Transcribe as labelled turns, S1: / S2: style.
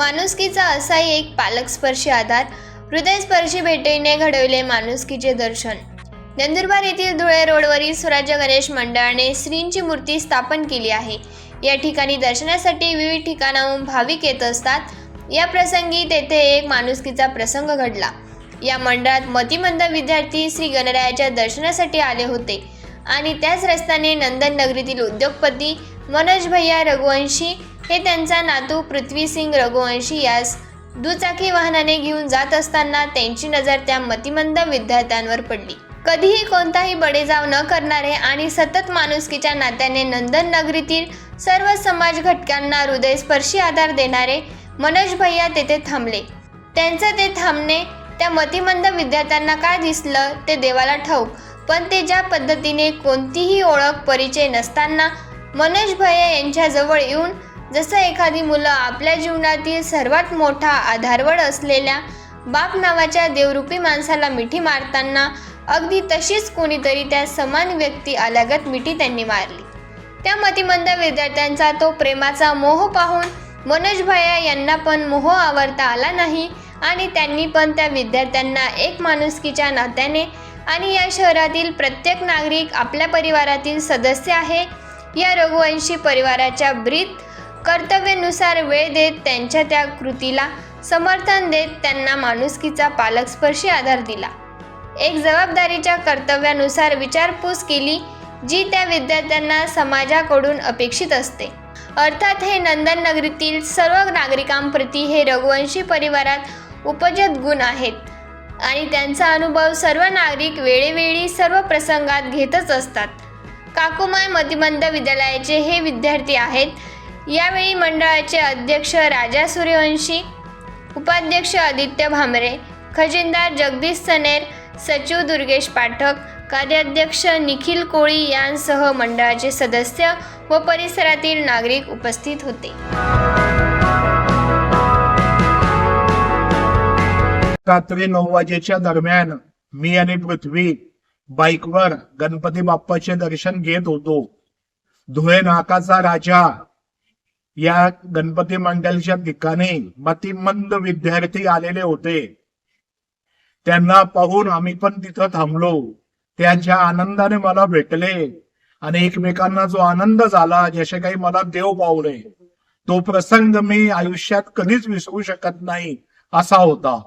S1: माणुसकीचा असाही एक पालकस्पर्शी आधार हृदयस्पर्शी भेटीने घडविले माणुसकीचे दर्शन. नंदुरबार येथील धुळे रोडवरील स्वराज्य गणेश मंडळाने श्रींची मूर्ती स्थापन केली आहे. या ठिकाणी दर्शनासाठी विविध ठिकाणाहून भाविक येत असतात. या प्रसंगी तेथे एक माणुसकीचा प्रसंग घडला. या मंडळात मतिमंद विद्यार्थी श्री गणरायाच्या दर्शनासाठी आले होते. आणि त्याच रस्त्याने नंदन नगरीतील उद्योगपती मनोज भैया रघुवंशी हे त्यांचा नातू पृथ्वीसिंग रघुवंशी यास दुचाकी वाहनाने घेऊन जात असताना त्यांची नजर त्या मतिमंद विद्यार्थ्यांवर पडली. कधीही कोणताही बडेजाव न करणारे आणि सतत माणुसकीच्या नात्याने नंदन नगरीतील सर्व समाज घटकांना हृदयस्पर्शी आधार देणारे मनोज भैया तेथे थांबले. त्यांचं ते थांबणे त्या मतिमंद विद्यार्थ्यांना काय दिसलं ते देवाला ठाऊक पण ते ज्या पद्धतीने कोणतीही ओळख परिचय नसताना मनोज भैया यांच्याजवळ येऊन जसं एखादी मुलं आपल्या जीवनातील सर्वात मोठा आधारवड असलेल्या बाप नावाच्या देवरूपी माणसाला मिठी मारताना अगदी तशीच कोणीतरी त्या समान व्यक्ती आल्यागत मिठी त्यांनी मारली. त्या मतिमंद विद्यार्थ्यांचा तो प्रेमाचा मोह पाहून मनोज भैया यांना पण मोह आवरता आला नाही आणि त्यांनी पण त्या विद्यार्थ्यांना एक माणुसकीच्या नात्याने आणि या शहरातील प्रत्येक नागरिक आपल्या परिवारातील सदस्य आहे या रघुवंशी परिवाराच्या ब्रीत कर्तव्यानुसार वेळ देत त्यांच्या त्या कृतीला समर्थन देत त्यांना माणुसकीचा पालकस्पर्शी आधार दिला. एक जबाबदारीच्या कर्तव्यानुसार विचारपूस केली जी त्या विद्यार्थ्यांना समाजाकडून अपेक्षित असते. अर्थात हे नंदन नगरीतील सर्व नागरिकांप्रती हे रघुवंशी परिवारात उपजत गुण आहेत आणि त्यांचा अनुभव सर्व नागरिक वेळेवेळी सर्व प्रसंगात घेतच असतात. काकुमाय मतिमंद विद्यालयाचे हे विद्यार्थी आहेत यावेळी मंडळाचे अध्यक्ष राजा सूर्यवंशी उपाध्यक्ष आदित्य भामरे खजिनदार जगदीश सनेर सचिव दुर्गेश पाठक कार्याध्यक्ष निखिल कोळी यांसह मंडळाचे सदस्य व परिसरातील नागरिक उपस्थित होते.
S2: रात्री नऊ वाजेच्या दरम्यान मी आणि पृथ्वी बाईकवर गणपती बाप्पाचे दर्शन घेत होतो. धुळे नाकाचा राजा या गणपती मंडळच्या ठिकाणी मतिमंद विद्यार्थी आलेले होते. त्यांना पाहून आम्ही पण तिथं थांबलो. त्यांच्या आनंदाने मला भेटले आणि एकमेकांना जो आनंद झाला जसे काही मला देव पावले तो प्रसंग मी आयुष्यात कधीच विसरू शकत नाही असा होता.